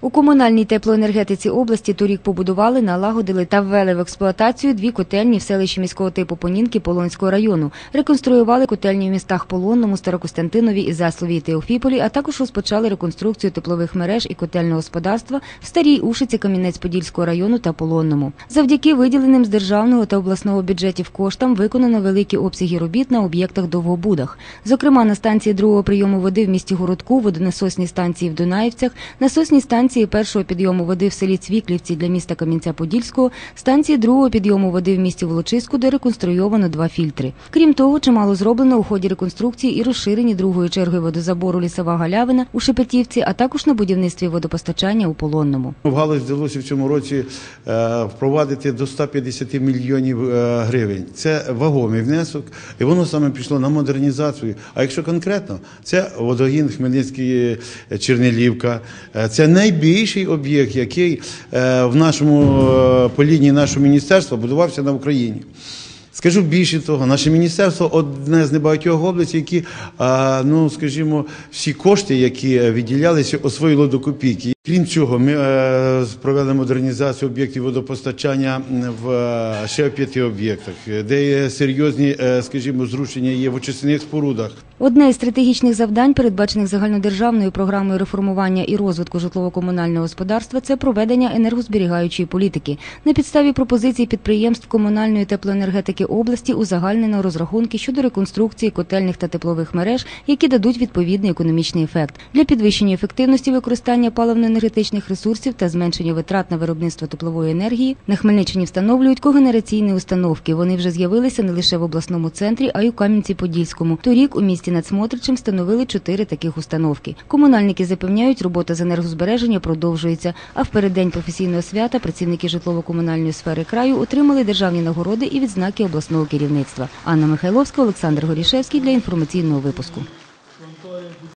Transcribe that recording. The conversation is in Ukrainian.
У комунальній теплоенергетиці області торік побудували, налагодили та ввели в експлуатацію дві котельні в селищі міського типу Понінки Полонського району. Реконструювали котельні в містах Полонному, Старокостянтинові, і Теофіполі, а також розпочали реконструкцію теплових мереж і котельного господарства в Старій Ушиці Кам'янець-Подільського району та Полонному. Завдяки виділеним з державного та обласного бюджетів коштам виконано великі обсяги робіт на об'єктах Довгобудах. Зокрема, на станції другого прийому води в місті Городку, водонасосній станції в Дунаївцях, насосній станції першого підйому води в селі Цвіклівці для міста Кам'янця-Подільського, станції другого підйому води в місті Волочиську, де реконструйовано два фільтри. Крім того, чимало зроблено у ході реконструкції і розширені другою чергою водозабору лісова галявина у Шепетівці, а також на будівництві водопостачання у Полонному. В вдалося в цьому році е, впровадити до 150 мільйонів е, гривень. Це вагомий внесок, і воно саме пішло на модернізацію. А якщо конкретно, це водогін Хмельницький е, Чернелівка. Це найбільший об'єкт, який е, в нашому е, по нашого міністерства будувався на Україні. Скажу більше того, наше міністерство одне з небагатьох областей, які, ну скажімо, всі кошти, які е, відділялися, освоїло до копійки. Крім цього, ми е, провели модернізацію об'єктів водопостачання в е, ще п'яти об'єктах, де є серйозні, е, скажімо, зрушення є в очисних спорудах. Одне із стратегічних завдань, передбачених загальнодержавною програмою реформування і розвитку житлово-комунального господарства, це проведення енергозберігаючої політики. На підставі пропозицій підприємств комунальної теплоенергетики області узагальнено розрахунки щодо реконструкції котельних та теплових мереж, які дадуть відповідний економічний ефект для підвищення ефективності використання паливно-енергетичних ресурсів та зменшення витрат на виробництво теплової енергії. На Хмельниччині встановлюють когенераційні установки. Вони вже з'явилися не лише в обласному центрі, а й у Кам'янці-Подільському. Торік у місті Нацмотричем встановили чотири таких установки. Комунальники запевняють, робота з енергозбереження продовжується. А в переддень професійного свята працівники житлово-комунальної сфери краю отримали державні нагороди і відзнаки обласного керівництва. Анна Михайловська, Олександр Горішевський для інформаційного випуску.